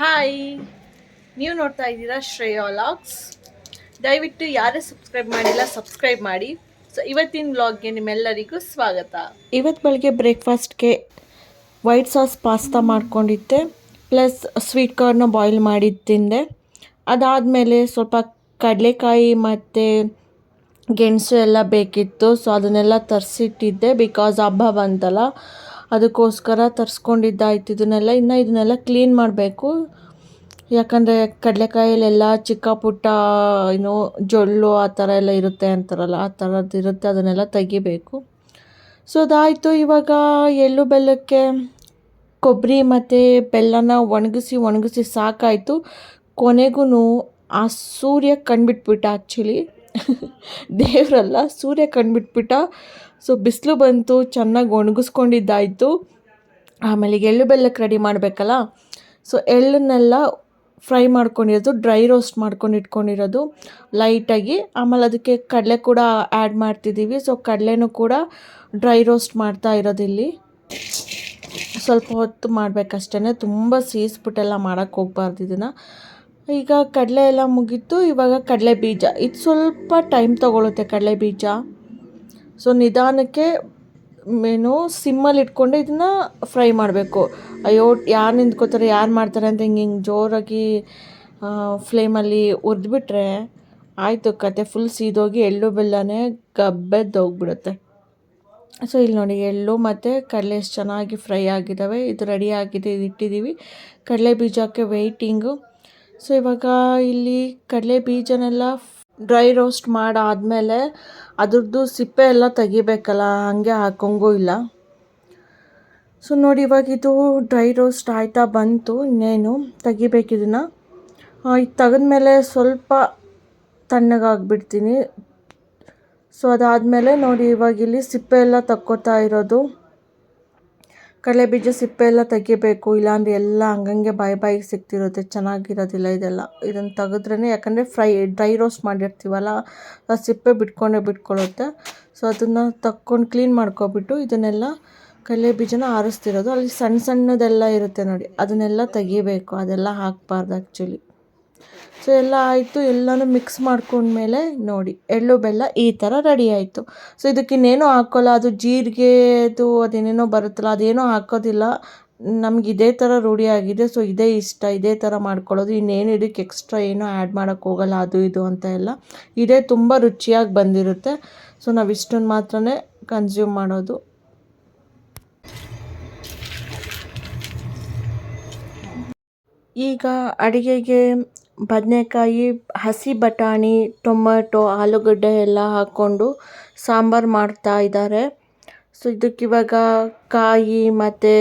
Hi ನೀವು ನೋಡ್ತಾ ಇದ್ದೀರಾ ಶ್ರೇಯಾ ಲಾಗ್ಸ್ ದಯವಿಟ್ಟು ಯಾರೇ ಸಬ್ಸ್ಕ್ರೈಬ್ ಮಾಡಿಲ್ಲ ಸಬ್ಸ್ಕ್ರೈಬ್ ಮಾಡಿ. ಸೊ ಇವತ್ತಿನ ವ್ಲಾಗ್ಗೆ ನಿಮ್ಮೆಲ್ಲರಿಗೂ ಸ್ವಾಗತ. ಇವತ್ತು ಬೆಳಗ್ಗೆ ಬ್ರೇಕ್ಫಾಸ್ಟ್ಗೆ ವೈಟ್ ಸಾಸ್ ಪಾಸ್ತಾ ಮಾಡ್ಕೊಂಡಿದ್ದೆ, ಪ್ಲಸ್ ಸ್ವೀಟ್ ಕಾರ್ನ ಬಾಯ್ಲ್ ಮಾಡಿ ತಿಂದೆ. ಅದಾದಮೇಲೆ ಸ್ವಲ್ಪ ಕಡಲೆಕಾಯಿ ಮತ್ತು ಗೆಣಸು ಎಲ್ಲ ಬೇಕಿತ್ತು, ಸೊ ಅದನ್ನೆಲ್ಲ ತರಿಸಿಟ್ಟಿದ್ದೆ. ಬಿಕಾಸ್ ಹಬ್ಬ ಬಂತಲ್ಲ ಅದಕ್ಕೋಸ್ಕರ ತರಿಸ್ಕೊಂಡಿದ್ದಾಯ್ತು. ಇದನ್ನೆಲ್ಲ ಇನ್ನು ಇದನ್ನೆಲ್ಲ ಕ್ಲೀನ್ ಮಾಡಬೇಕು. ಯಾಕಂದರೆ ಕಡಲೆಕಾಯಲ್ಲೆಲ್ಲ ಚಿಕ್ಕ ಪುಟ್ಟ ಏನು ಜೊಳ್ಳು ಆ ಥರ ಎಲ್ಲ ಇರುತ್ತೆ ಅಂತಾರಲ್ಲ, ಆ ಥರದ್ದು ಇರುತ್ತೆ, ಅದನ್ನೆಲ್ಲ ತೆಗಿಬೇಕು. ಸೊ ಅದಾಯಿತು. ಇವಾಗ ಎಳ್ಳು ಬೆಲ್ಲಕ್ಕೆ ಕೊಬ್ಬರಿ ಮತ್ತು ಬೆಲ್ಲನ ಒಣಗಿಸಿ ಒಣಗಿಸಿ ಸಾಕಾಯಿತು. ಕೊನೆಗೂ ಆ ಸೂರ್ಯ ಕಣ್ಬಿಟ್ಬಿಟ್ಟ ಆ್ಯಕ್ಚುಲಿ ದೇವರಲ್ಲ, ಸೂರ್ಯ ಕಂಡುಬಿಟ್ಬಿಟ್ಟ ಸೊ ಬಿಸಿಲು ಬಂತು, ಚೆನ್ನಾಗಿ ಒಣಗಿಸ್ಕೊಂಡಿದ್ದಾಯಿತು. ಆಮೇಲೆ ಎಳ್ಳು ಬೆಲ್ಲಕ್ಕೆ ರೆಡಿ ಮಾಡಬೇಕಲ್ಲ? ಸೊ ಎಳ್ಳನ್ನೆಲ್ಲ ಫ್ರೈ ಮಾಡ್ಕೊಂಡಿರೋದು ಡ್ರೈ ರೋಸ್ಟ್ ಮಾಡ್ಕೊಂಡು ಇಟ್ಕೊಂಡಿರೋದು ಲೈಟಾಗಿ ಆಮೇಲೆ ಅದಕ್ಕೆ ಕಡಲೆ ಕೂಡ ಆ್ಯಡ್ ಮಾಡ್ತಿದ್ದೀವಿ. ಸೊ ಕಡಲೆನೂ ಕೂಡ ಡ್ರೈ ರೋಸ್ಟ್ ಮಾಡ್ತಾ ಇರೋದಿಲ್ಲಿ ಸ್ವಲ್ಪ ಹೊತ್ತು ಮಾಡಬೇಕಷ್ಟೇ ತುಂಬ ಸೀಸ್ಬಿಟ್ಟೆಲ್ಲ ಮಾಡೋಕ್ಕೆ ಹೋಗ್ಬಾರ್ದು ಇದನ್ನು. ಈಗ ಕಡಲೆ ಎಲ್ಲ ಮುಗೀತು. ಇವಾಗ ಕಡಲೆ ಬೀಜ. ಇದು ಸ್ವಲ್ಪ ಟೈಮ್ ತೊಗೊಳುತ್ತೆ ಕಡಲೆ ಬೀಜ. ಸೊ ನಿಧಾನಕ್ಕೆ ಮೇನು ಸಿಮ್ಮಲ್ಲಿ ಇಟ್ಕೊಂಡು ಇದನ್ನು ಫ್ರೈ ಮಾಡಬೇಕು. ಅಯ್ಯೋ, ಯಾರು ನಿಂತ್ಕೋತಾರೆ, ಯಾರು ಮಾಡ್ತಾರೆ ಅಂತ ಹಿಂಗೆ ಹಿಂಗೆ ಜೋರಾಗಿ ಫ್ಲೇಮಲ್ಲಿ ಹುರಿದ್ಬಿಟ್ರೆ ಆಯಿತು ಕತೆ. ಫುಲ್ ಸೀದೋಗಿ ಎಳ್ಳು ಬೆಲ್ಲನೇ ಗಬ್ಬೆದ್ದೋಗ್ಬಿಡುತ್ತೆ. ಸೊ ಇಲ್ಲಿ ನೋಡಿ ಎಳ್ಳು ಮತ್ತು ಕಡಲೆ ಎಷ್ಟು ಚೆನ್ನಾಗಿ ಫ್ರೈ ಆಗಿದ್ದಾವೆ ಇದು ರೆಡಿ ಆಗಿದೆ, ಇದು ಇಟ್ಟಿದ್ದೀವಿ ಕಡಲೆ ಬೀಜಕ್ಕೆ ವೆಯ್ಟಿಂಗು ಸೊ ಇವಾಗ ಇಲ್ಲಿ ಕಡಲೆ ಬೀಜನೆಲ್ಲ ಡ್ರೈ ರೋಸ್ಟ್ ಮಾಡಾದಮೇಲೆ ಅದ್ರದ್ದು ಸಿಪ್ಪೆ ಎಲ್ಲ ತೆಗಿಬೇಕಲ್ಲ, ಹಾಗೆ ಹಾಕೋಂಗೂ ಇಲ್ಲ. ಸೊ ನೋಡಿ ಇವಾಗ ಇದು ಡ್ರೈ ರೋಸ್ಟ್ ಆಯ್ತಾ ಬಂತು, ಇನ್ನೇನು ತೆಗಿಬೇಕು ಇದನ್ನು. ಇದು ತೆಗೆದ್ಮೇಲೆ ಸ್ವಲ್ಪ ತಣ್ಣಗಾಗ್ಬಿಡ್ತೀನಿ ಸೊ ಅದಾದಮೇಲೆ ನೋಡಿ ಇವಾಗ ಇಲ್ಲಿ ಸಿಪ್ಪೆ ಎಲ್ಲ ತಕ್ಕೋತಾ ಇರೋದು. ಕಡಲೆ ಬೀಜ ಸಿಪ್ಪೆ ಎಲ್ಲ ತೆಗಿಬೇಕು, ಇಲ್ಲಾಂದರೆ ಎಲ್ಲ ಹಂಗಂಗೆ ಬಾಯಿ ಬಾಯಿಗೆ ಸಿಗ್ತಿರುತ್ತೆ, ಚೆನ್ನಾಗಿರೋದಿಲ್ಲ ಇದೆಲ್ಲ. ಇದನ್ನು ತೆಗೆದ್ರೇ ಯಾಕಂದರೆ ಫ್ರೈ, ಡ್ರೈ ರೋಸ್ಟ್ ಮಾಡಿರ್ತೀವಲ್ಲ, ಆ ಸಿಪ್ಪೆ ಬಿಟ್ಕೊಂಡೇ ಬಿಟ್ಕೊಳ್ಳುತ್ತೆ. ಸೊ ಅದನ್ನು ತಕ್ಕೊಂಡು ಕ್ಲೀನ್ ಮಾಡ್ಕೊಬಿಟ್ಟು ಇದನ್ನೆಲ್ಲ ಕಡಲೆ ಬೀಜನ ಆರಿಸ್ತಿರೋದು. ಅಲ್ಲಿ ಸಣ್ಣ ಸಣ್ಣದೆಲ್ಲ ಇರುತ್ತೆ ನೋಡಿ, ಅದನ್ನೆಲ್ಲ ತೆಗಿಬೇಕು, ಅದೆಲ್ಲ ಹಾಕಬಾರ್ದು ಆ್ಯಕ್ಚುಲಿ ಸೊ, ಎಲ್ಲ ಆಯಿತು. ಎಲ್ಲನೂ ಮಿಕ್ಸ್ ಮಾಡ್ಕೊಂಡ್ಮೇಲೆ ನೋಡಿ, ಎಳ್ಳು, ಬೆಲ್ಲ ಈ ಥರ ರೆಡಿ ಆಯಿತು. ಸೊ, ಇದಕ್ಕೆ ಇನ್ನೇನೂ ಹಾಕೋಲ್ಲ. ಅದು ಜೀರಿಗೆದು ಅದೇನೇನೋ ಬರುತ್ತಲ್ಲ, ಅದೇನೋ ಹಾಕೋದಿಲ್ಲ. ನಮ್ಗೆ ಇದೇ ಥರ ರೂಢಿಯಾಗಿದೆ ಸೊ, ಇದೇ ಇಷ್ಟ. ಇದೇ ಥರ ಮಾಡ್ಕೊಳ್ಳೋದು. ಇನ್ನೇನು ಇದಕ್ಕೆ ಎಕ್ಸ್ಟ್ರಾ ಏನೂ ಆ್ಯಡ್ ಮಾಡೋಕ್ಕೆ ಹೋಗಲ್ಲ, ಅದು ಇದು ಅಂತ ಎಲ್ಲ. ಇದೇ ತುಂಬ ರುಚಿಯಾಗಿ ಬಂದಿರುತ್ತೆ. ಸೊ ನಾವು ಇಷ್ಟನ್ನು ಮಾತ್ರನೇ ಕನ್ಸ್ಯೂಮ್ ಮಾಡೋದು. ಈಗ ಅಡುಗೆಗೆ ಬದನೆಕಾಯಿ, ಹಸಿ ಬಟಾಣಿ ಟೊಮೆಟೊ ಆಲೂಗಡ್ಡೆ ಎಲ್ಲ ಹಾಕ್ಕೊಂಡು ಸಾಂಬಾರು ಮಾಡ್ತಾ ಇದ್ದಾರೆ. ಸೊ ಇದಕ್ಕಿವಾಗ ಕಾಯಿ ಮತ್ತು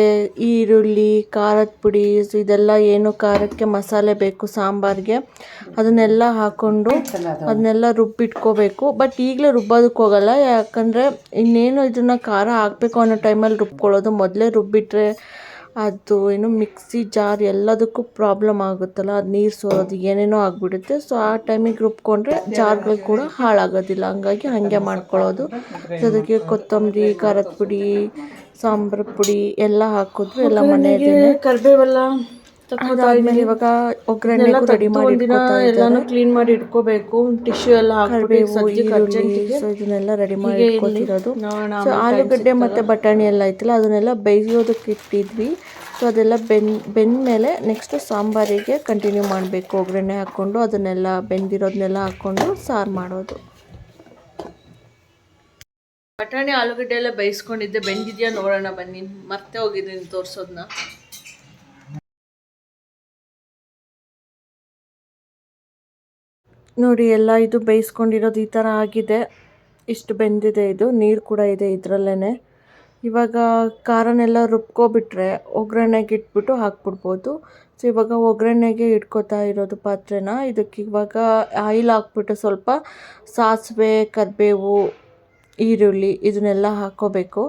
ಈರುಳ್ಳಿ, ಖಾರದ ಪುಡಿ ಸೊ ಇದೆಲ್ಲ ಏನು ಖಾರಕ್ಕೆ ಮಸಾಲೆ ಬೇಕು ಸಾಂಬಾರಿಗೆ. ಅದನ್ನೆಲ್ಲ ಹಾಕ್ಕೊಂಡು ಅದನ್ನೆಲ್ಲ ರುಬ್ಬಿಟ್ಕೋಬೇಕು. ಬಟ್ ಈಗಲೇ ರುಬ್ಬೋದಕ್ಕೆ ಹೋಗಲ್ಲ, ಯಾಕಂದರೆ ಇನ್ನೇನು ಇದನ್ನು ಖಾರ ಹಾಕಬೇಕು ಅನ್ನೋ ಟೈಮಲ್ಲಿ ರುಬ್ಕೊಳ್ಳೋದು. ಮೊದಲೇ ರುಬ್ಬಿಟ್ರೆ ಅದು ಏನು ಮಿಕ್ಸಿ ಜಾರ್ ಎಲ್ಲದಕ್ಕೂ ಪ್ರಾಬ್ಲಮ್ ಆಗುತ್ತಲ್ಲ, ಅದು ನೀರು ಸೋರೋದು ಏನೇನೋ ಆಗಿಬಿಡುತ್ತೆ. ಸೊ ಆ ಟೈಮಿಗೆ ರುಬ್ಕೊಂಡ್ರೆ ಜಾರ್ಗಳು ಕೂಡ ಹಾಳಾಗೋದಿಲ್ಲ. ಹಂಗಾಗಿ ಹಾಗೆ ಮಾಡ್ಕೊಳ್ಳೋದು. ಅದಕ್ಕೆ ಕೊತ್ತಂಬರಿ, ಖಾರದ ಪುಡಿ, ಸಾಂಬಾರು ಪುಡಿ ಎಲ್ಲ ಹಾಕಿದ್ರು ಎಲ್ಲ ಮನೆಯಲ್ಲೇ ಕರಿಬೇವೆಲ್ಲ. ಅದಾದ್ಮೇಲೆ ಇವಾಗ ಒಗ್ಗರಣೆ ರೆಡಿ ಮಾಡಿ ಎಲ್ಲಾನು ಕ್ಲೀನ್ ಮಾಡಿ ಇಟ್ಕೋಬೇಕು. ಟಿಶ್ಯೂ ಎಲ್ಲ ಸೊ ಇದನ್ನೆಲ್ಲ ರೆಡಿ ಮಾಡಿ ಇಟ್ಕೊತಿರೋದು. ಸೊ ಆಲೂಗಡ್ಡೆ ಮತ್ತೆ ಬಟಾಣಿ ಎಲ್ಲ ಐತಲ್ಲ ಅದನ್ನೆಲ್ಲ ಬೇಯೋದಕ್ಕೆ ಇಟ್ಟಿದ್ವಿ. ಸೊ ಅದೆಲ್ಲ ಬೆನ್ ಬೆಂದಮೇಲೆ ನೆಕ್ಸ್ಟ್ ಸಾಂಬಾರಿಗೆ ಕಂಟಿನ್ಯೂ ಮಾಡಬೇಕು. ಒಗ್ಗರಣೆ ಹಾಕ್ಕೊಂಡು ಅದನ್ನೆಲ್ಲ ಬೆಂದಿರೋದನ್ನೆಲ್ಲ ಹಾಕ್ಕೊಂಡು ಸಾರು ಮಾಡೋದು. ಬಟಾಣಿ ಆಲೂಗಡ್ಡೆ ಎಲ್ಲ ಬೇಯಿಸ್ಕೊಂಡಿದ್ದೆ. ಬೆಂದಿದ್ಯಾ ನೋಡೋಣ ಬನ್ನಿ. ಮತ್ತೆ ಹೋಗಿದ್ದೀನಿ ತೋರ್ಸೋದನ್ನ. ನೋಡಿ, ಎಲ್ಲ ಇದು ಬೇಯಿಸ್ಕೊಂಡಿರೋದು ಈ ಥರ ಆಗಿದೆ. ಇಷ್ಟು ಬೆಂದಿದೆ ಇದು, ನೀರು ಕೂಡ ಇದೆ ಇದರಲ್ಲೇ ಇವಾಗ ಖಾರನೆಲ್ಲ ರುಬ್ಕೊಬಿಟ್ರೆ ಒಗ್ಗರಣೆಗೆ ಇಟ್ಬಿಟ್ಟು ಹಾಕ್ಬಿಡ್ಬೋದು. ಸೊ ಇವಾಗ ಒಗ್ಗರಣೆಗೆ ಇಟ್ಕೋತಾ ಇರೋದು ಪಾತ್ರೆನ. ಇದಕ್ಕೆ ಇವಾಗ ಆಯಿಲ್ ಹಾಕ್ಬಿಟ್ಟು ಸ್ವಲ್ಪ ಸಾಸಿವೆ, ಕರಿಬೇವು, ಈರುಳ್ಳಿ ಇದನ್ನೆಲ್ಲ ಹಾಕ್ಕೋಬೇಕು.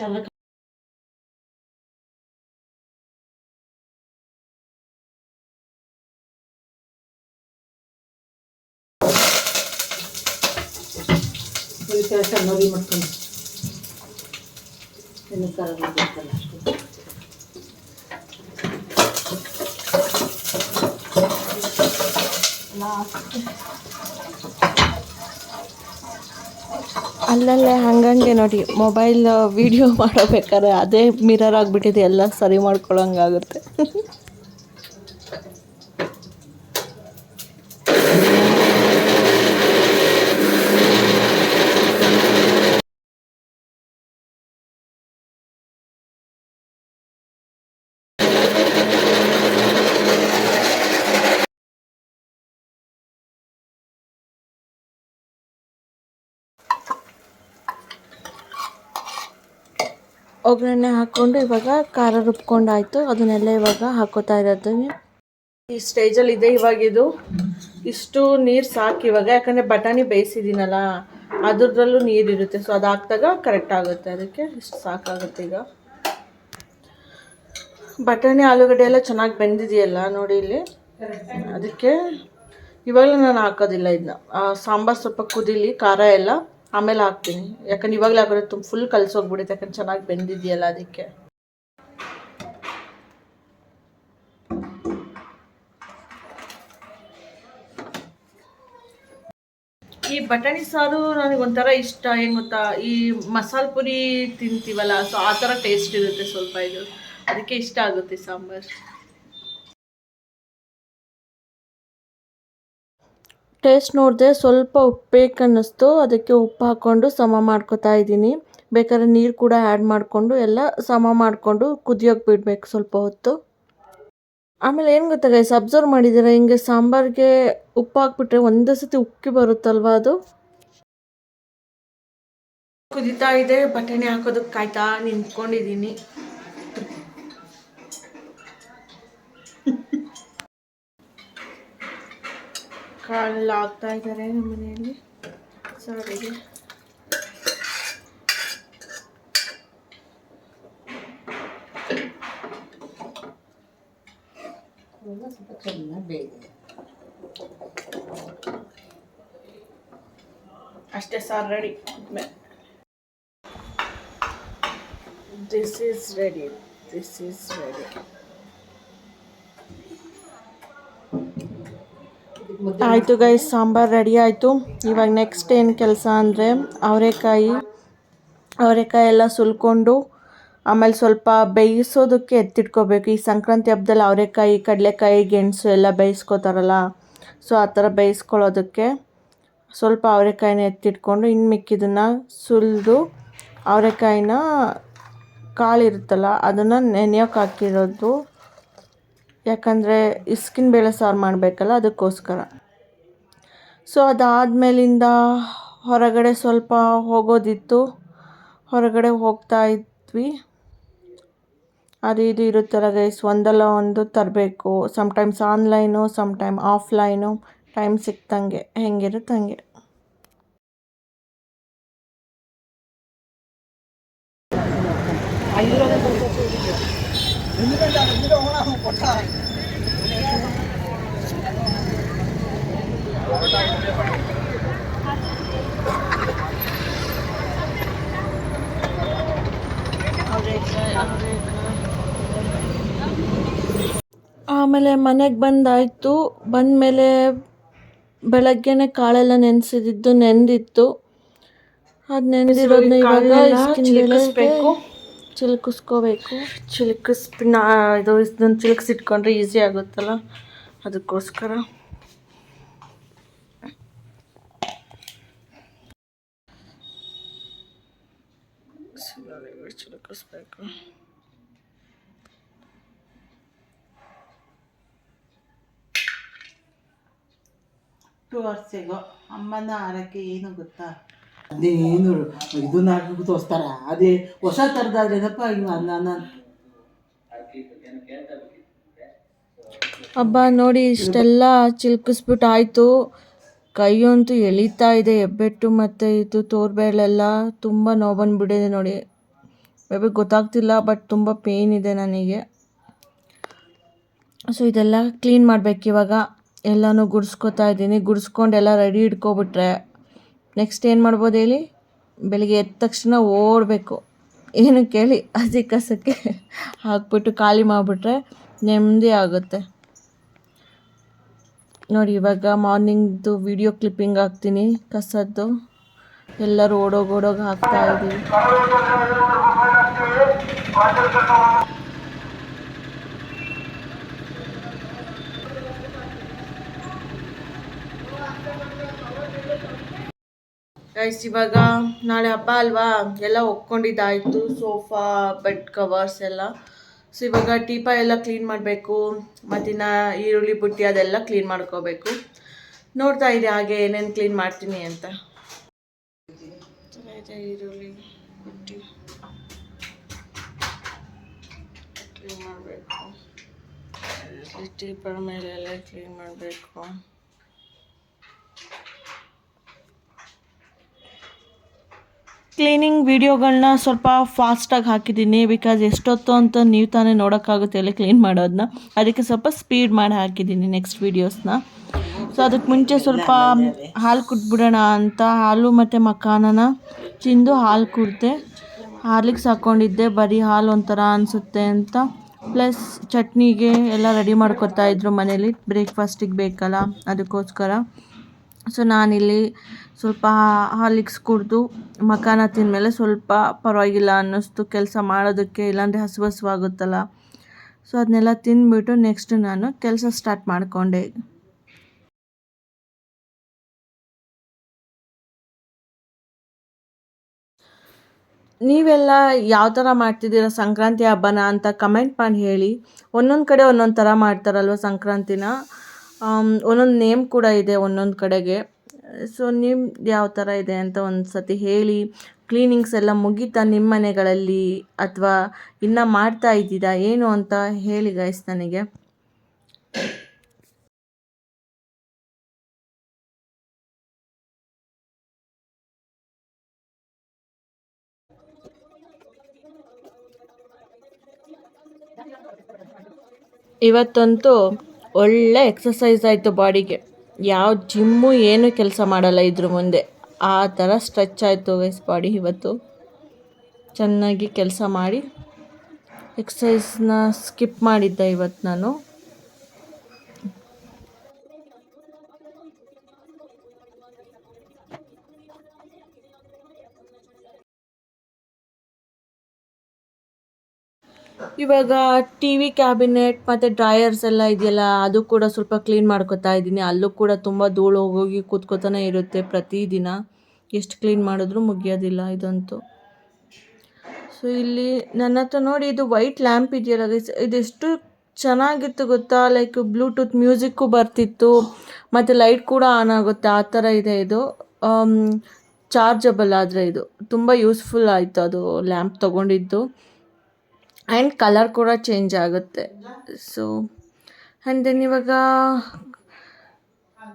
yıllık ಇತ್ಯಾಸ ನೋಡಿ ಮಾಡ್ಕೊಂಡು ಇನ್ನು ಥರ ಮಾಡ್ಬೇಕಲ್ಲ ಅಷ್ಟು ಲಾಸ್ಟ್ ಅಲ್ಲಲ್ಲೇ ಹಂಗಂಗೆ ನೋಡಿ ಮೊಬೈಲ್ ವಿಡಿಯೋ ಮಾಡಬೇಕಾದ್ರೆ ಅದೇ ಮಿರರ್ ಆಗಿಬಿಟ್ಟಿದೆ ಎಲ್ಲ ಸರಿ ಮಾಡ್ಕೊಳಂಗಾಗುತ್ತೆ. ಒಗ್ಗರಣೆ ಹಾಕ್ಕೊಂಡು ಇವಾಗ ಖಾರ ರುಬ್ಕೊಂಡಾಯ್ತು. ಅದನ್ನೆಲ್ಲ ಇವಾಗ ಹಾಕೋತಾ ಇರೋದು. ಈ ಸ್ಟೇಜಲ್ಲಿ ಇದೆ ಇವಾಗ ಇದು. ಇಷ್ಟು ನೀರು ಸಾಕು ಇವಾಗ. ಯಾಕಂದರೆ ಬಟಾಣಿ ಬೇಯಿಸಿದ್ದೀನಲ್ಲ ಅದ್ರದ್ರಲ್ಲೂ ನೀರಿರುತ್ತೆ ಸೊ ಅದು ಹಾಕ್ದಾಗ ಕರೆಕ್ಟ್ ಆಗುತ್ತೆ. ಅದಕ್ಕೆ ಇಷ್ಟು ಸಾಕಾಗುತ್ತೆ ಈಗ. ಬಟಾಣಿ, ಆಲೂಗಡ್ಡೆ ಎಲ್ಲ ಚೆನ್ನಾಗಿ ಬೆಂದಿದೆಯಲ್ಲ ನೋಡಿ ಇಲ್ಲಿ. ಅದಕ್ಕೆ ಇವಾಗಲೂ ನಾನು ಹಾಕೋದಿಲ್ಲ ಇದನ್ನ. ಸಾಂಬಾರು ಸ್ವಲ್ಪ ಕುದೀಲಿ, ಖಾರ ಎಲ್ಲ. ಆಮೇಲೆ ಹಾಕ್ತೀನಿ. ಯಾಕಂದ್ರೆ ಇವಾಗಲೇ ಹಾಕಿದ್ರೆ ತುಂಬ ಫುಲ್ ಕಲಸೋಗ್ಬಿಡುತ್ತೆ. ಯಾಕಂದ್ರೆ ಚೆನ್ನಾಗಿ ಬೆಂದಿದೆಯಲ್ಲ ಅದಕ್ಕೆ. ಈ ಬಟಾಣಿ ಸಾರು ನನಗೆ ಒಂಥರ ಇಷ್ಟ. ಏನು ಗೊತ್ತಾ? ಈ ಮಸಾಲ ಪುರಿ ತಿಂತೀವಲ್ಲ, ಸೊ ಆ ಥರ ಟೇಸ್ಟ್ ಇರುತ್ತೆ ಸ್ವಲ್ಪ ಇದು. ಅದಕ್ಕೆ ಇಷ್ಟ ಆಗುತ್ತೆ ಸಾಂಬಾರು. ಟೇಸ್ಟ್ ನೋಡಿದೆ ಸ್ವಲ್ಪ ಉಪ್ಪು ಬೇಕನ್ನಿಸ್ತು ಅದಕ್ಕೆ ಉಪ್ಪು ಹಾಕ್ಕೊಂಡು ಸಮ ಮಾಡ್ಕೊತಾ ಇದ್ದೀನಿ. ಬೇಕಾದ್ರೆ ನೀರು ಕೂಡ ಆ್ಯಡ್ ಮಾಡಿಕೊಂಡು ಎಲ್ಲ ಸಮ ಮಾಡಿಕೊಂಡು ಕುದಿಯೋಕೆ ಬಿಡಬೇಕು ಸ್ವಲ್ಪ ಹೊತ್ತು. ಆಮೇಲೆ ಏನು ಗೊತ್ತಾ ಅಬ್ಸರ್ವ್ ಮಾಡಿದ್ದೀರಾ? ಹಿಂಗೆ ಸಾಂಬಾರಿಗೆ ಉಪ್ಪು ಹಾಕ್ಬಿಟ್ರೆ ಒಂದೇ ಸತಿ ಉಕ್ಕಿ ಬರುತ್ತಲ್ವಾ ಅದು? ಕುದಿತಾ ಇದೆ. ಬಟಾಣಿ ಹಾಕೋದಕ್ಕೆ ಕಾಯ್ತಾ ನಿಂತ್ಕೊಂಡಿದ್ದೀನಿ. ಕಾಳೆಲ್ಲ ಹಾಕ್ತಾ ಇದ್ದಾರೆ ನಮ್ಮ ಮನೆಯಲ್ಲಿ. ಸಾರಿಗೆ ಸ್ವಲ್ಪ ಚೆನ್ನಾಗಿ ಬೇಯಿದೆ. ಅಷ್ಟೇ sir ready this is ready this is ready ಆಯಿತು ಗೈಸ್ ಸಾಂಬಾರು ರೆಡಿ ಆಯಿತು. ಇವಾಗ ನೆಕ್ಸ್ಟ್ ಏನು ಕೆಲಸ ಅಂದರೆ ಅವರೆಕಾಯಿ ಅವರೆಕಾಯಿ ಎಲ್ಲ ಸುಲ್ಕೊಂಡು ಆಮೇಲೆ ಸ್ವಲ್ಪ ಬೇಯಿಸೋದಕ್ಕೆ ಎತ್ತಿಟ್ಕೋಬೇಕು. ಈ ಸಂಕ್ರಾಂತಿ ಹಬ್ಬದಲ್ಲಿ ಅವರೆಕಾಯಿ ಕಡಲೆಕಾಯಿ ಗೆಣಸು ಎಲ್ಲ ಬೇಯಿಸ್ಕೋತಾರಲ್ಲ ಸೊ ಆ ಥರ ಬೇಯಿಸ್ಕೊಳ್ಳೋದಕ್ಕೆ ಸ್ವಲ್ಪ ಅವರೆಕಾಯಿನ ಎತ್ತಿಟ್ಕೊಂಡು ಇನ್ನು ಮಿಕ್ಕಿದನ್ನು ಸುಲಿದು ಅವರೆಕಾಯಿನ ಕಾಳಿರುತ್ತಲ್ಲ ಅದನ್ನು ನೆನೆಯೋಕೆ ಹಾಕಿರೋದು. ಯಾಕಂದರೆ ಇಸ್ಕಿನ ಬೇಳೆ ಸಾರು ಮಾಡಬೇಕಲ್ಲ, ಅದಕ್ಕೋಸ್ಕರ. ಸೊ ಅದಾದಮೇಲಿಂದ ಹೊರಗಡೆ ಸ್ವಲ್ಪ ಹೋಗೋದಿತ್ತು. ಹೊರಗಡೆ ಹೋಗ್ತಾ ಇದ್ವಿ. ಅದು ಇದು ಇರುತ್ತಲ್ಲ ಗೈಸ್ ಒಂದಲ್ಲ ಒಂದು ತರಬೇಕು. Sometimes online sometime offline time ಸಿಕ್ತಂಗೆ. ಹೆಂಗಿರುತ್ತೆ ಹಂಗೆ. ಆಮೇಲೆ ಮನೆಗೆ ಬಂದಾಯಿತು. ಬಂದಮೇಲೆ ಬೆಳಗ್ಗೆನೆ ಕಾಳೆಲ್ಲ ನೆನೆಸಿದ್ದು ನೆಂದಿತ್ತು. ಅದು ನೆನೆದಿರೋದನ್ನ ಇವಾಗ ಕಾಳೆಲ್ಲ ಚಿಲುಕಿಸ್ ನಾ ಚಿಲ್ಕಿಸ್ಕೋಬೇಕು ಇದು ಇದನ್ನು ಚಿಲುಕಿಸಿಟ್ಕೊಂಡ್ರೆ ಈಸಿ ಆಗುತ್ತಲ್ಲ? ಅದಕ್ಕೋಸ್ಕರ. ಚಿಲುಕಿಸ್ಬೇಕು. ಟು ಅವರ್ಸಿಗೋ ಅಮ್ಮನ ಆರಕ್ಕೆ ಏನು ಗೊತ್ತಾ? ಅದೇನು ಇದನ್ನ ಹಾಕಿ ತೋರಿಸ್ತಾರ? ಅದೇ ಹೊಸ ಥರದಾದ್ರೇನಪ್ಪ ಇವು ಅನ್ನ ಹಬ್ಬ ನೋಡಿ ಇಷ್ಟೆಲ್ಲ ಚಿಲ್ಕಿಸ್ಬಿಟ್ಟು ಆಯಿತು. ಕೈಯಂತೂ ಎಳೀತಾ ಇದೆ, ಹೆಬ್ಬೆಟ್ಟು ಮತ್ತು ಇದು ತೋರ್ಬೇಳೆಲ್ಲ ತುಂಬ ನೋವು ಬಂದುಬಿಟ್ಟಿದೆ ನೋಡಿ. ಬೇಬಿ ಗೊತ್ತಾಗ್ತಿಲ್ಲ, ಬಟ್ ತುಂಬ ಪೇಯ್ನ್ ಇದೆ ನನಗೆ. ಸೊ ಇದೆಲ್ಲ ಕ್ಲೀನ್ ಮಾಡ್ಬೇಕು ಇವಾಗ. ಎಲ್ಲನೂ ಗುಡಿಸ್ಕೊತಾ ಇದ್ದೀನಿ. ಗುಡಿಸ್ಕೊಂಡು ಎಲ್ಲ ರೆಡಿ ಇಟ್ಕೊಬಿಟ್ರೆ. ನೆಕ್ಸ್ಟ್ ಏನು ಮಾಡ್ಬೋದು ಹೇಳಿ? ಬೆಳಿಗ್ಗೆ ಎದ್ದ ತಕ್ಷಣ ಓಡಬೇಕು. ಏನು ಕೇಳಿ ಹಸಿ ಕಸಕ್ಕೆ ಹಾಕ್ಬಿಟ್ಟು ಖಾಲಿ ಮಾಡಿಬಿಟ್ರೆ ನೆಮ್ಮದಿ ಆಗುತ್ತೆ. ನೋಡಿ, ಇವಾಗ ಮಾರ್ನಿಂಗ್ದು ವಿಡಿಯೋ ಕ್ಲಿಪ್ಪಿಂಗ್ ಹಾಕ್ತೀನಿ, ಕಸದ್ದು. ಎಲ್ಲರೂ ಓಡೋಗಿ ಓಡೋಗಿ ಹಾಕ್ತಾ ಇದ್ದೀವಿ. ಗೈಸ್ ಇವಾಗ ನಾಳೆ ಹಬ್ಬ ಅಲ್ವಾ? ಎಲ್ಲ ಒಕ್ಕೊಂಡಿದ್ದಾಯಿತು ಸೋಫಾ ಬೆಡ್ ಕವರ್ಸ್ ಎಲ್ಲ. ಸೊ ಇವಾಗ ಟೀಪ ಎಲ್ಲ ಕ್ಲೀನ್ ಮಾಡಬೇಕು. ಮತ್ತಿನ್ನ ಈರುಳ್ಳಿ, ಬುಟ್ಟಿ ಅದೆಲ್ಲ ಕ್ಲೀನ್ ಮಾಡ್ಕೋಬೇಕು. ನೋಡ್ತಾ ಇದೆ ಹಾಗೆ ಏನೇನು ಕ್ಲೀನ್ ಮಾಡ್ತೀನಿ ಅಂತ. ಈರುಳ್ಳಿ, ಬುಟ್ಟಿ? ಕ್ಲೀನ್ ಮಾಡಬೇಕು. ಟೀಪರ್ ಮೇಲೆಲ್ಲ ಕ್ಲೀನ್ ಮಾಡಬೇಕು. ಕ್ಲೀನಿಂಗ್ ವೀಡಿಯೋಗಳನ್ನ ಸ್ವಲ್ಪ ಫಾಸ್ಟಾಗಿ ಹಾಕಿದ್ದೀನಿ ಬಿಕಾಸ್ ಎಷ್ಟೊತ್ತು ಅಂತ ನೀವು ತಾನೇ ನೋಡೋಕ್ಕಾಗುತ್ತೆ ಕ್ಲೀನ್ ಮಾಡೋದನ್ನ ಅದಕ್ಕೆ ಸ್ವಲ್ಪ ಸ್ಪೀಡ್ ಮಾಡಿ ಹಾಕಿದ್ದೀನಿ ನೆಕ್ಸ್ಟ್ ವೀಡಿಯೋಸ್ನ ಸೊ ಅದಕ್ಕೆ ಮುಂಚೆ ಸ್ವಲ್ಪ ಹಾಲು ಕುಟ್ಬಿಡೋಣ ಅಂತ. ಹಾಲು ಮತ್ತು ಮಖಾನನ. ತಿಂದು ಹಾಲು ಕುಡ್ದೆ. ಹಾಲಿಗೆ ಹಾಕ್ಕೊಂಡಿದ್ದೆ ಬರೀ ಹಾಲು ಒಂಥರ ಅನಿಸುತ್ತೆ ಅಂತ. ಪ್ಲಸ್ ಚಟ್ನಿಗೆ ಎಲ್ಲ ರೆಡಿ ಮಾಡ್ಕೊತಾ ಇದ್ರು ಮನೇಲಿ. ಬ್ರೇಕ್ಫಾಸ್ಟಿಗೆ ಬೇಕಲ್ಲ, ಅದಕ್ಕೋಸ್ಕರ. ಸೊ ನಾನಿಲ್ಲಿ ಸ್ವಲ್ಪ ಹಾರ್ಲಿಕ್ಸ್ ಕುಡಿದು ಮಖಾನ ತಿಂದಮೇಲೆ ಸ್ವಲ್ಪ ಪರವಾಗಿಲ್ಲ ಅನ್ನಿಸ್ತು. ಕೆಲಸ ಮಾಡೋದಕ್ಕೆ ಇಲ್ಲಾಂದರೆ ಹಸು ಹಸುವಾಗುತ್ತಲ್ಲ ಸೊ ಅದನ್ನೆಲ್ಲ ತಿಂದ್ಬಿಟ್ಟು ನೆಕ್ಸ್ಟ್ ನಾನು ಕೆಲಸ ಸ್ಟಾರ್ಟ್ ಮಾಡಿಕೊಂಡೆ. ನೀವೆಲ್ಲ ಯಾವ ಥರ ಮಾಡ್ತಿದ್ದೀರ ಸಂಕ್ರಾಂತಿ ಹಬ್ಬನ ಅಂತ ಕಮೆಂಟ್ ಮಾಡಿ ಹೇಳಿ. ಒಂದೊಂದು ಕಡೆ ಒಂದೊಂದು ಥರ ಮಾಡ್ತಾರಲ್ವ ಸಂಕ್ರಾಂತಿನ? ಒಂದೊಂದು ನೇಮ್ ಕೂಡ ಇದೆ ಒಂದೊಂದು ಕಡೆಗೆ. ಸೊ ನಿಮ್ದು ಯಾವ ಥರ ಇದೆ ಅಂತ ಒಂದು ಸತಿ ಹೇಳಿ ಕ್ಲೀನಿಂಗ್ಸ್ ಎಲ್ಲ ಮುಗೀತಾ ನಿಮ್ಮ ಮನೆಗಳಲ್ಲಿ ಅಥವಾ ಇನ್ನು ಮಾಡ್ತಾ ಇದ್ದೀರಾ, ಏನು ಅಂತ ಹೇಳಿ ಗೈಸ್ ನನಗೆ. ಇವತ್ತಂತೂ ಒಳ್ಳೆ ಎಕ್ಸಸೈಸ್ ಆಯಿತು ಬಾಡಿಗೆ. ಯಾವ ಜಿಮ್ಮು ಏನು ಕೆಲಸ ಮಾಡಲ್ಲ ಇದ್ರ ಮುಂದೆ. ಆ ಥರ ಸ್ಟ್ರೆಚ್ ಆಯಿತು ವೈಸ್ ಬಾಡಿ ಇವತ್ತು. ಚೆನ್ನಾಗಿ ಕೆಲಸ ಮಾಡಿ ಎಕ್ಸಸೈಸ್ನ ಸ್ಕಿಪ್ ಮಾಡಿದ್ದೆ ಇವತ್ತು ನಾನು. ಇವಾಗ ಟಿ ವಿ ಕ್ಯಾಬಿನೆಟ್ ಮತ್ತು ಡ್ರಾಯರ್ಸ್ ಎಲ್ಲ ಇದೆಯಲ್ಲ, ಅದು ಕೂಡ ಸ್ವಲ್ಪ ಕ್ಲೀನ್ ಮಾಡ್ಕೊತಾ ಇದ್ದೀನಿ. ಅಲ್ಲೂ ಕೂಡ ತುಂಬ ಧೂಳು ಹೋಗಿ ಕೂತ್ಕೋತಾನೆ ಇರುತ್ತೆ ಪ್ರತಿದಿನ. ಎಷ್ಟು ಕ್ಲೀನ್ ಮಾಡಿದ್ರೂ ಮುಗಿಯೋದಿಲ್ಲ ಇದಂತೂ. ಸೊ ಇಲ್ಲಿ ನನ್ನ ಹತ್ರ ನೋಡಿ, ಇದು ವೈಟ್ ಲ್ಯಾಂಪ್ ಇದೆಯಲ್ಲ ಇದೆಷ್ಟು ಚೆನ್ನಾಗಿತ್ತು ಗೊತ್ತಾ? ಲೈಕ್ ಬ್ಲೂಟೂತ್ ಮ್ಯೂಸಿಕ್ಕು ಬರ್ತಿತ್ತು, ಮತ್ತು ಲೈಟ್ ಕೂಡ ಆನ್ ಆಗುತ್ತೆ, ಆ ಥರ ಇದೆ ಇದು. ಚಾರ್ಜಬಲ್ ಆದರೆ ಇದು. ತುಂಬ ಯೂಸ್ಫುಲ್ ಆಯಿತು ಅದು ಲ್ಯಾಂಪ್ ತೊಗೊಂಡಿದ್ದು. ಆ್ಯಂಡ್ ಕಲರ್ ಕೂಡ ಚೇಂಜ್ ಆಗುತ್ತೆ. ಸೊ ಆ್ಯಂಡ್ ದೆನ್ ಇವಾಗ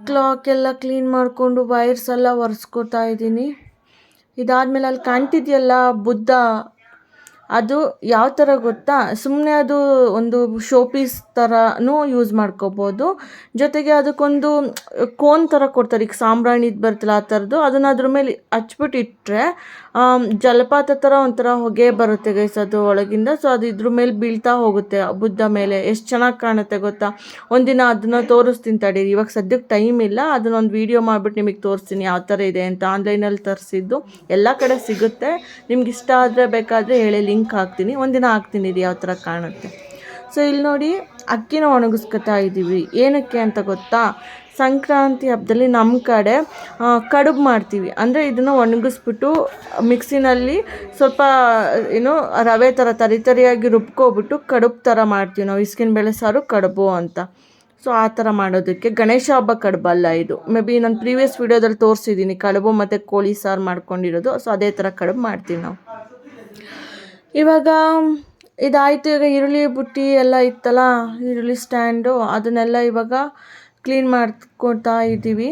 ಕ್ಲಾಕ್ ಎಲ್ಲ ಕ್ಲೀನ್ ಮಾಡಿಕೊಂಡು ವೈರ್ಸ್ ಎಲ್ಲ ಒರೆಸ್ಕೊತಾ ಇದ್ದೀನಿ. ಇದಾದಮೇಲೆ ಅಲ್ಲಿ ಕಾಣ್ತಿದೆಯಲ್ಲ ಬುದ್ಧ ಅದು ಯಾವ ಥರ ಗೊತ್ತಾ? ಸುಮ್ಮನೆ ಅದು ಒಂದು ಶೋ ಪೀಸ್ ಥರನೂ ಯೂಸ್ ಮಾಡ್ಕೋಬೋದು. ಜೊತೆಗೆ ಅದಕ್ಕೊಂದು ಕೋನ್ ಥರ ಕೊಡ್ತಾರೆ. ಈಗ ಸಾಂಬ್ರಾಣಿದು ಬರ್ತಲ್ಲ ಆ ಥರದ್ದು ಅದನ್ನು ಅದ್ರ ಮೇಲೆ ಹಚ್ಬಿಟ್ಟು ಇಟ್ಟರೆ ಜಲಪಾತ ಥರ ಒಂಥರ ಹೊಗೆ ಬರುತ್ತೆ ಗೈಸ್ ಅದು ಒಳಗಿಂದ. ಸೊ ಅದು ಇದ್ರ ಮೇಲೆ ಬೀಳ್ತಾ ಹೋಗುತ್ತೆ ಬುದ್ಧ ಮೇಲೆ. ಎಷ್ಟು ಚೆನ್ನಾಗಿ ಕಾಣುತ್ತೆ ಗೊತ್ತಾ? ಒಂದಿನ ಅದನ್ನು ತೋರಿಸ್ತೀನಿ ತಡೀರಿ ಇವಾಗ ಸದ್ಯಕ್ಕೆ ಟೈಮ್ ಇಲ್ಲ. ಅದನ್ನೊಂದು ವೀಡಿಯೋ ಮಾಡಿಬಿಟ್ಟು ನಿಮಗೆ ತೋರಿಸ್ತೀನಿ ಯಾವ ಥರ ಇದೆ ಅಂತ ಆನ್ಲೈನಲ್ಲಿ ತರಿಸಿದ್ದು. ಎಲ್ಲ ಕಡೆ ಸಿಗುತ್ತೆ. ನಿಮ್ಗೆ ಇಷ್ಟ ಆದರೆ ಬೇಕಾದರೆ ಹೇಳಿ. ಲಿಂಕ್ ಹಾಕ್ತೀನಿ, ಒಂದಿನ ಹಾಕ್ತೀನಿ ಇದು ಯಾವ ಥರ ಕಾಣುತ್ತೆ. ಸೊ ಇಲ್ಲಿ ನೋಡಿ ಅಕ್ಕಿನ ಒಣಗಿಸ್ಕೊತಾ ಇದ್ದೀವಿ. ಏನಕ್ಕೆ ಅಂತ ಗೊತ್ತಾ? ಸಂಕ್ರಾಂತಿ ಹಬ್ಬದಲ್ಲಿ ನಮ್ಮ ಕಡೆ ಕಡುಬು ಮಾಡ್ತೀವಿ. ಅಂದರೆ ಇದನ್ನು ಒಣಗಿಸ್ಬಿಟ್ಟು ಮಿಕ್ಸಿನಲ್ಲಿ ಸ್ವಲ್ಪ, ಏನು, ರವೆ ಥರ ತರಿ ತರಿಯಾಗಿ ರುಬ್ಕೊಬಿಟ್ಟು ಕಡುಬು ಥರ ಮಾಡ್ತೀವಿ. ನಾವು ಇಸ್ಕಿನ ಬೇಳೆ ಸಾರು, ಕಡುಬು ಅಂತ. ಸೊ ಆ ಥರ ಮಾಡೋದಕ್ಕೆ ಗಣೇಶ ಹಬ್ಬ ಕಡುಬಲ್ಲ ಇದು. ಮೇ ಬಿ ನಾನು ಪ್ರೀವಿಯಸ್ ವೀಡಿಯೋದಲ್ಲಿ ತೋರಿಸಿದ್ದೀನಿ. ಕಡುಬು ಮತ್ತು ಕೋಳಿ ಸಾರು ಮಾಡ್ಕೊಂಡಿರೋದು. ಸೊ ಅದೇ ಥರ ಕಡುಬು ಮಾಡ್ತೀವಿ ನಾವು. ಇವಾಗ, ಇದಾಯಿತು, ಈಗ ಈರುಳ್ಳಿ ಬುಟ್ಟಿ ಎಲ್ಲ ಇತ್ತಲ್ಲ, ಈರುಳ್ಳಿ ಸ್ಟ್ಯಾಂಡು, ಅದನ್ನೆಲ್ಲ ಇವಾಗ ಕ್ಲೀನ್ ಮಾಡ್ಕೊತಾ ಇದ್ದೀವಿ.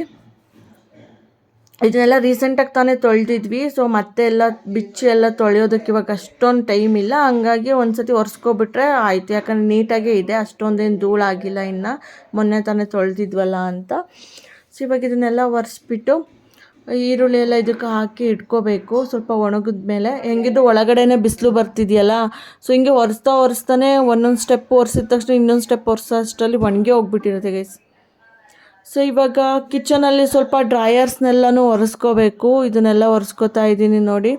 ಇದನ್ನೆಲ್ಲ ರೀಸೆಂಟಾಗಿ ತಾನೇ ತೊಳೆದಿದ್ವಿ, ಸೊ ಮತ್ತೆ ಎಲ್ಲ ಬಿಚ್ಚಿ ಎಲ್ಲ ತೊಳೆಯೋದಕ್ಕೆ ಇವಾಗ ಅಷ್ಟೊಂದು ಟೈಮ್ ಇಲ್ಲ. ಹಂಗಾಗಿ ಒಂದು ಸತಿ ಒರೆಸ್ಕೊಬಿಟ್ರೆ ಆಯಿತು. ಯಾಕಂದ್ರೆ ನೀಟಾಗೇ ಇದೆ, ಅಷ್ಟೊಂದೇನು ಧೂಳಾಗಿಲ್ಲ ಇನ್ನು. ಮೊನ್ನೆ ತಾನೇ ತೊಳೆದಿದ್ವಲ್ಲ ಅಂತ. ಸೊ ಇವಾಗ ಇದನ್ನೆಲ್ಲ ಒರೆಸ್ಬಿಟ್ಟು ಈರುಳ್ಳಿ ಎಲ್ಲ ಇದಕ್ಕೆ ಹಾಕಿ ಇಟ್ಕೋಬೇಕು. ಸ್ವಲ್ಪ ಒಣಗಿದ ಮೇಲೆ. ಹೆಂಗಿದ್ರು ಒಳಗಡೆನೇ ಬಿಸಿಲು ಬರ್ತಿದೆಯಲ್ಲ ಸೊ ಹಿಂಗೆ ಒರೆಸ್ತಾ ಒರೆಸ್ತಾನೆ ಒಂದೊಂದು ಸ್ಟೆಪ್ ಒರೆಸಿದ ತಕ್ಷಣ ಇನ್ನೊಂದು ಸ್ಟೆಪ್ ಒರೆಸೋ ಅಷ್ಟರಲ್ಲಿ ಒಣಗೆ ಹೋಗ್ಬಿಟ್ಟಿರುತ್ತೆ ಗೈಸ್ ಸೊ ಇವಾಗ ಕಿಚನಲ್ಲಿ ಸ್ವಲ್ಪ ಡ್ರಾಯರ್ಸ್ನೆಲ್ಲನೂ ಒರೆಸ್ಕೋಬೇಕು. ಇದನ್ನೆಲ್ಲ ಒರೆಸ್ಕೋತಾ ಇದ್ದೀನಿ ನೋಡಿ.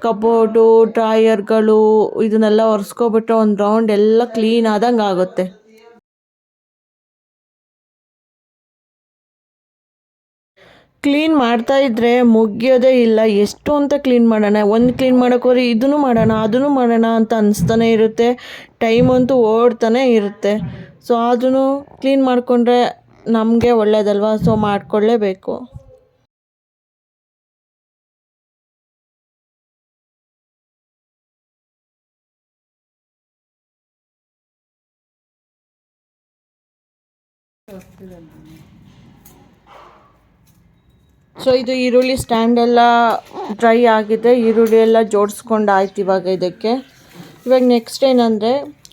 ಕಬೋರ್ಡು ಡ್ರಾಯರ್ಗಳು ಇದನ್ನೆಲ್ಲ ಒರೆಸ್ಕೊಬಿಟ್ರೆ ಒಂದು ರೌಂಡ್ ಎಲ್ಲ ಕ್ಲೀನ್ ಆದಂಗೆ ಆಗುತ್ತೆ ಕ್ಲೀನ್ ಮಾಡ್ತಾ ಇದ್ರೆ ಮುಗಿಯೋದೇ ಇಲ್ಲ. ಎಷ್ಟು ಅಂತ ಕ್ಲೀನ್ ಮಾಡೋಣ? ಒಂದು ಕ್ಲೀನ್ ಮಾಡೋಕ್ಕೋರಿ ಇದನ್ನು ಮಾಡೋಣ, ಅದನ್ನು ಮಾಡೋಣ ಅಂತ ಅನಿಸ್ತಾನೆ ಇರುತ್ತೆ. ಟೈಮ್ ಅಂತೂ ಓಡ್ತಾನೆ ಇರುತ್ತೆ. ಸೊ ಅದನ್ನು ಕ್ಲೀನ್ ಮಾಡಿಕೊಂಡ್ರೆ ನಮಗೆ ಒಳ್ಳೇದಲ್ವಾ? ಸೊ ಮಾಡಿಕೊಳ್ಳೇಬೇಕು. ಸೊ ಇದು ಈರುಳ್ಳಿ ಸ್ಟ್ಯಾಂಡ್ ಎಲ್ಲ ಡ್ರೈ ಆಗಿದೆ. ಈರುಳ್ಳಿ ಎಲ್ಲ ಜೋಡಿಸ್ಕೊಂಡು ಆಯ್ತು ಇವಾಗ ಇದಕ್ಕೆ. ಇವಾಗ ನೆಕ್ಸ್ಟ್ ಏನಂದರೆ,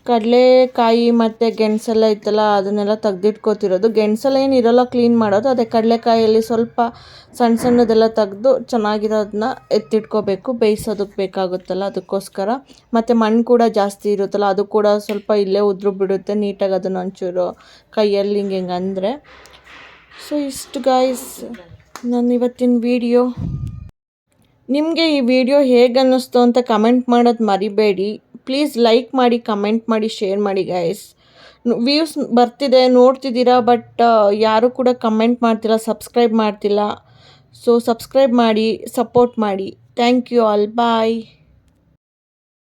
ಕಡಲೆಕಾಯಿ ಮತ್ತು ಗೆಣಸೆಲ್ಲ ಇತ್ತಲ್ಲ, ಅದನ್ನೆಲ್ಲ ತೆಗ್ದಿಟ್ಕೋತಿರೋದು. ಗೆಣಸೆಲ್ಲ ಏನು ಇರೋಲ್ಲ ಕ್ಲೀನ್ ಮಾಡೋದು. ಅದೇ ಕಡಲೆಕಾಯಲ್ಲಿ ಸ್ವಲ್ಪ ಸಣ್ಣ ಸಣ್ಣದೆಲ್ಲ ತೆಗೆದು ಚೆನ್ನಾಗಿರೋದನ್ನ ಎತ್ತಿಟ್ಕೋಬೇಕು. ಬೇಯಿಸೋದಕ್ಕೆ ಬೇಕಾಗುತ್ತಲ್ಲ, ಅದಕ್ಕೋಸ್ಕರ. ಮತ್ತು ಮಣ್ಣು ಕೂಡ ಜಾಸ್ತಿ ಇರುತ್ತಲ್ಲ, ಅದು ಕೂಡ ಸ್ವಲ್ಪ ಇಲ್ಲೇ ಉದುರು ಬಿಡುತ್ತೆ. ನೀಟಾಗಿ ಅದನ್ನು ಒಂಚೂರು ಕೈಯಲ್ಲಿ ಹಿಂಗೆ ಹಿಂಗೆ ಅಂದರೆ ಸೊ ಇಷ್ಟು ಗಾಯ್ಸ್ ನನ್ನ ಇವತ್ತಿನ ವಿಡಿಯೋ. ನಿಮಗೆ ಈ ವಿಡಿಯೋ ಹೇಗೆ ಅನ್ನಿಸ್ತು ಅಂತ ಕಮೆಂಟ್ ಮಾಡೋದು ಮರಿಬೇಡಿ. ಪ್ಲೀಸ್ ಲೈಕ್ ಮಾಡಿ, ಕಮೆಂಟ್ ಮಾಡಿ, ಶೇರ್ ಮಾಡಿ ಗೈಸ್. ವ್ಯೂಸ್ ಬರ್ತಿದೆ, ನೋಡ್ತಿದ್ದೀರಾ, ಬಟ್ ಯಾರೂ ಕೂಡ ಕಮೆಂಟ್ ಮಾಡ್ತಿಲ್ಲ, ಸಬ್ಸ್ಕ್ರೈಬ್ ಮಾಡ್ತಿಲ್ಲ. ಸೊ, ಸಬ್ಸ್ಕ್ರೈಬ್ ಮಾಡಿ, ಸಪೋರ್ಟ್ ಮಾಡಿ. Thank you all. ಬಾಯ್.